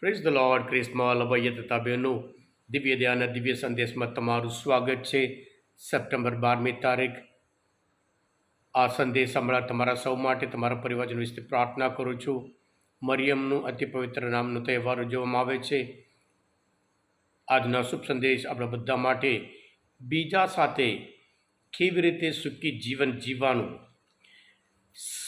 Praise the lord ક્રિસ્મલ અભય તથા બહેનો દિવ્ય ધ્યાન દિવ્ય સંદેશમાં તમારું સ્વાગત છે સપ્ટેમ્બર બારમી તારીખ. આ સંદેશ હમણાં તમારા સૌ માટે, તમારા પરિવારજન વિશે પ્રાર્થના કરું છું. મરિયમનું અતિ પવિત્ર નામનો તહેવાર ઉજવવામાં આવે છે. આજનો શુભ સંદેશ આપણા બધા માટે. બીજા સાથે કેવી રીતે સુખી જીવન જીવવાનું?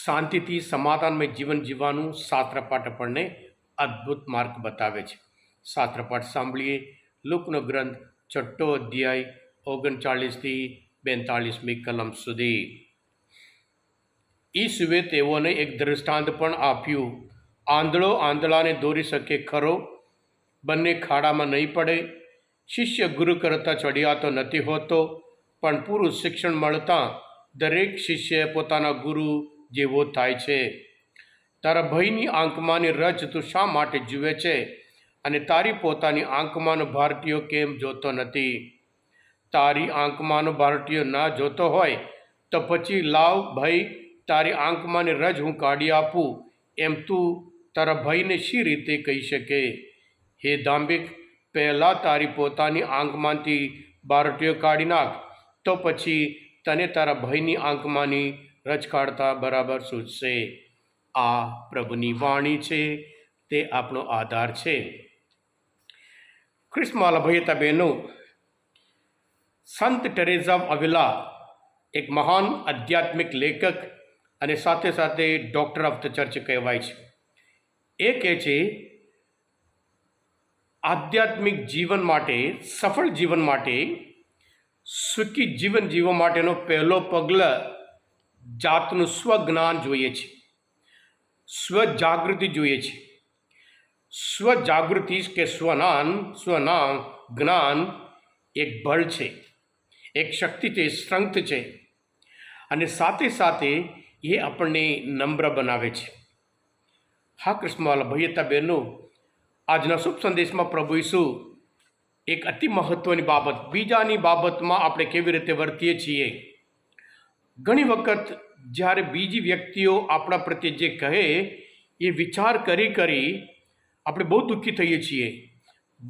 શાંતિથી સમાધાનમય જીવન જીવવાનું શાસ્ત્રપાઠ આપણને અદ્ભુત માર્ગ બતાવે છે. શાસ્ત્રપાઠ સાંભળીએ. લુકનો ગ્રંથ છઠ્ઠો અધ્યાય, ઓગણચાળીસથી બેતાળીસમી કલમ સુધી. ઈસુએ તેઓને એક દ્રષ્ટાંત પણ આપ્યું. આંધળો આંધળાને દોરી શકે ખરો? બંને ખાડામાં નહીં પડે. શિષ્ય ગુરુ કરતાં ચડિયાતો નથી હોતો, પણ પૂરું શિક્ષણ મળતા દરેક શિષ્ય પોતાના ગુરુ જેવો થાય છે. તારા ભયની આંખમાંની રજ તું શા માટે જુએ છે? અને તારી પોતાની આંખમાંનો ભારતીયો કેમ જોતો નથી? તારી આંખમાંનો ભારતીયો ના જોતો હોય, તો પછી લાવ ભાઈ, તારી આંખમાંની રજ હું કાઢી આપું. એમ તું તારા ભાઈને શી રીતે કહી શકે? હે દાંભિક, પહેલાં તારી પોતાની આંખમાંથી બારટીઓ કાઢી નાખ, તો પછી તને તારા ભાઈની આંખમાંની રજ કાઢતા બરાબર સૂચશે આ પ્રભુની વાણી છે, તે આપણો આધાર છે. ખ્રિસ્માલા ભયતા બહેનો, સંત ટેરેઝા અવિલા, એક મહાન આધ્યાત્મિક લેખક અને સાથે સાથે ડૉક્ટર ઓફ ધ ચર્ચ કહેવાય છે. એ કહે છે, આધ્યાત્મિક જીવન માટે, સફળ જીવન માટે, સુખી જીવન જીવવા માટેનો પહેલો પગલ જાતનું સ્વજ્ઞાન જોઈએ છે. સ્વજાગૃતિ જોઈએ છે. સ્વજાગૃતિ કે સ્વનાન સ્વનામ જ્ઞાન એક બળ છે. એક શક્તિ છે સ્ટ્રેંથ છે. અને સાથે સાથે એ આપણને નમ્ર બનાવે છે. હા, કૃષ્ણવાલા, ભૈયતા બહેનો, આજના શુભ સંદેશમાં પ્રભુ ઈસુ એક અતિ મહત્ત્વની બાબત, બીજાની બાબતમાં આપણે કેવી રીતે વર્તીએ છીએ? ઘણી વખત જ્યારે બીજી વ્યક્તિઓ આપણા પ્રત્યે જે કહે, એ વિચાર કરી કરી આપણે બહુ દુઃખી થઈએ છીએ.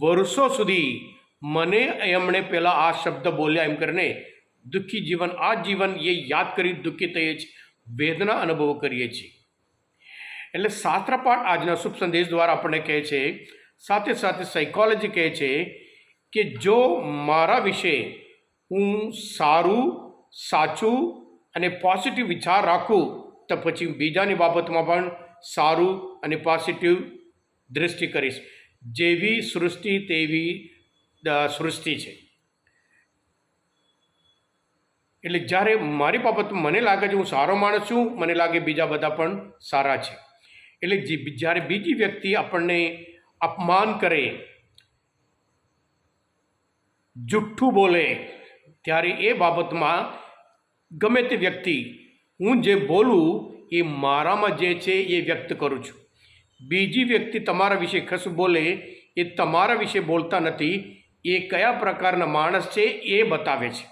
વર્ષો સુધી મને એમણે પહેલાં આ શબ્દ બોલ્યા એમ કરીને દુઃખી જીવન, આ જીવન એ યાદ કરી દુઃખી થઈએ છીએ, વેદના અનુભવ કરીએ છીએ. એટલે શાસ્ત્રપાઠ આજના શુભ સંદેશ દ્વારા આપણને કહે છે, સાથે સાથે સાયકોલોજી કહે છે કે જો મારા વિશે હું સારું, સાચું અને પોઝિટિવ વિચાર રાખું, તો પછી બીજાની બાબતમાં પણ સારું અને પોઝિટિવ દૃષ્ટિ કરીશ. જેવી સૃષ્ટિ તેવી સૃષ્ટિ છે. એટલે જ્યારે મારી બાબત મને લાગે છે હું સારો માણસ છું, મને લાગે બીજા બધા પણ સારા છે. એટલે જ્યારે બીજી વ્યક્તિ આપણને અપમાન કરે, જુઠ્ઠું બોલે, ત્યારે એ બાબતમાં ગમે તે વ્યક્તિ, હું જે બોલું એ મારામાં જે છે એ વ્યક્ત કરું છું. બીજી વ્યક્તિ તમારા વિશે ખસ બોલે એ તમારા વિશે બોલતા નથી, એ કયા પ્રકારના માણસ છે એ બતાવે છે.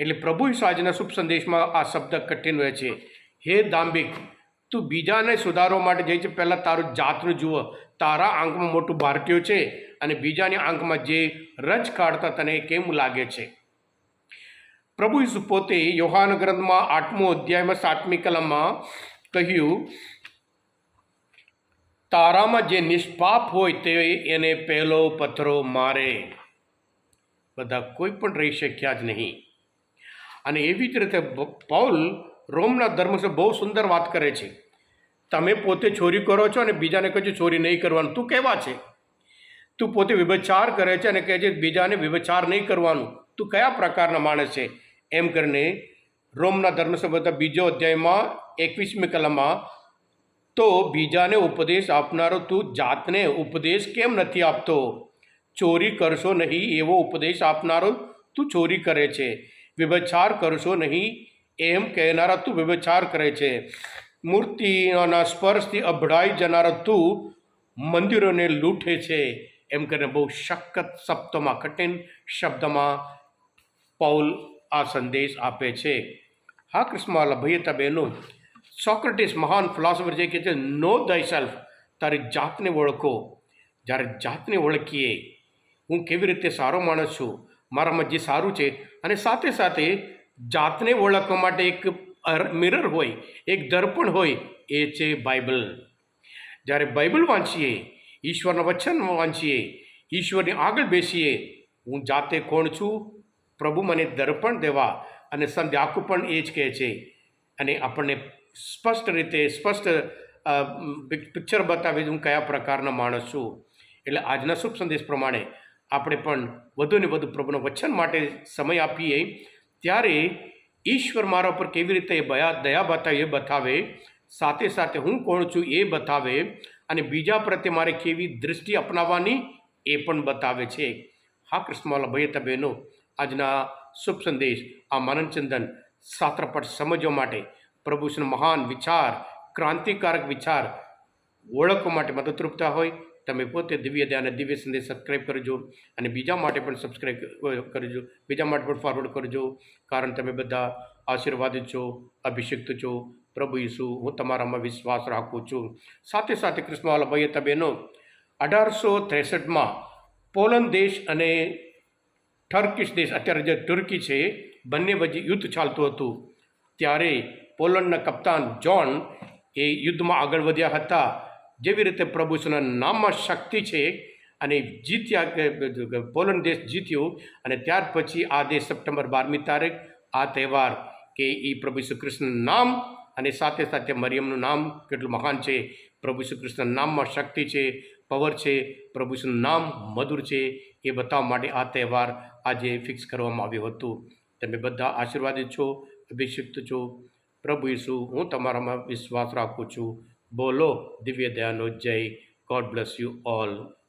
એટલે પ્રભુ આજના શુભ સંદેશમાં આ શબ્દ કઠિન હોય છે. હે દાંભિક તું બીજાને સુધારવા માટે જઈ છે, પહેલાં તારું જાતનું જુઓ. તારા આંખમાં મોટું ભારતીયો છે અને બીજાની આંખમાં જે રજ કાઢતા તને કેમ લાગે છે? પ્રભુ ઈસુ પોતે યોહાન ગ્રંથમાં આઠમો અધ્યાયમાં સાતમી કલમમાં કહ્યું, તારામાં જે નિષ્પાપ હોય તે એને પહેલો પથરો મારે. બધા કોઈ પણ રહી શક્યા જ નહીં. અને એવી જ રીતે પૌલ રોમના ધર્મ છે બહુ સુંદર વાત કરે છે. તમે પોતે ચોરી કરો છો અને બીજાને કહો છો, ચોરી નહીં કરવાનું. તું કેવા છે? તું પોતે વિભચાર કરે છે અને કહે છે, બીજાને વિભચાર નહીં કરવાનું. તું કયા પ્રકારના માણસ છે? એમ કરીને રોમના ધર્મસભ્યતા બીજો અધ્યાયમાં એકવીસમી કલમમાં, તો બીજાને ઉપદેશ આપનારો તું જાતને ઉપદેશ કેમ નથી આપતો? ચોરી કરશો નહીં એવો ઉપદેશ આપનારો તું ચોરી કરે છે. વ્યભચાર કરશો નહીં એમ કહેનારા તું વ્યભચાર કરે છે. મૂર્તિઓના સ્પર્શથી અભડાઈ જનારા તું મંદિરોને લૂંટે છે. એમ કરીને બહુ સખત શબ્દોમાં, કઠિન શબ્દમાં પૌલ આ સંદેશ આપે છે. હા કૃષ્ણવાલા ભૈયતા બહેનો, સોક્રેટિસ મહાન ફિલોસોફર જે કહે છે નો દાય સેલ્ફ તારી જાતને ઓળખો. જ્યારે જાતને ઓળખીએ, હું કેવી રીતે સારો માણસ છું? મારામાં જે સારું છે, અને સાથે સાથે જાતને ઓળખવા માટે એક મિરર હોય, એક દર્પણ હોય, એ છે બાઇબલ જ્યારે બાઇબલ વાંચીએ, ઈશ્વરના વચન વાંચીએ, ઈશ્વરની આગળ બેસીએ, હું જાતે કોણ છું? પ્રભુ મને દર્પણ દેવા અને સંત યાકૂબ પણ એ જ કહે છે. અને આપણને સ્પષ્ટ રીતે, સ્પષ્ટ પિક્ચર બતાવી હું કયા પ્રકારના માણસ છું. એટલે આજના શુભ સંદેશ પ્રમાણે આપણે પણ વધુ ને વધુ પ્રભુના વચન માટે સમય આપીએ. ત્યારે ઈશ્વર મારા પર કેવી રીતે દયા બતાવે એ બતાવે. સાથે સાથે હું કોણ છું એ બતાવે. અને બીજા પ્રત્યે મારે કેવી દૃષ્ટિ અપનાવવાની એ પણ બતાવે છે. હા કૃષ્ણવાલા ભાઈ બહેનો આજના શુભ સંદેશ આ માનંદચંદન શાસ્ત્રપટ સમજવા માટે પ્રભુના મહાન વિચાર, ક્રાંતિકારક વિચાર ઓળખવા માટે મદદરૂપતા હોય, તમે પોતે દિવ્ય દયા અને દિવ્ય સંદેશ સબસ્ક્રાઈબ કરજો અને બીજા માટે પણ સબસ્ક્રાઈબ કરજો. બીજા માટે પણ ફોરવર્ડ કરજો. કારણ તમે બધા આશીર્વાદિત છો, અભિષિક્ત છો. પ્રભુ ઈસુ, હું તમારામાં વિશ્વાસ રાખું છું. સાથે સાથે કૃષ્ણવાલા ભાઈ તબેનો અઢારસો ત્રેસઠમાં પોલન દેશ અને ટર્કિશ દેશ, અત્યારે જે તુર્કી છે, બંને વચ્ચે યુદ્ધ ચાલતું હતું. ત્યારે પોલેન્ડના કપ્તાન જોન એ યુદ્ધમાં આગળ વધ્યા હતા. જેવી રીતે પ્રભુના નામમાં શક્તિ છે અને જીત્યા પોલેન્ડ દેશ જીત્યો અને ત્યાર પછી આ દેશ સપ્ટેમ્બર બારમી તારીખ, આ તહેવાર કે એ પ્રભુ કૃષ્ણનું નામ અને સાથે સાથે મરિયમનું નામ કેટલું મહાન છે. પ્રભુ કૃષ્ણના નામમાં શક્તિ છે પવર છે, પ્રભુ શ્રીનું નામ મધુર છે. એ બતાવવા માટે આ તહેવાર આજે ફિક્સ કરવામાં આવ્યું હતું. તમે બધા આશીર્વાદિત છો, અભિષિક્ત છો. પ્રભુ ઈસુ, હું તમારામાં વિશ્વાસ રાખું છું. બોલો, દિવ્ય દયાનો જય. God bless you all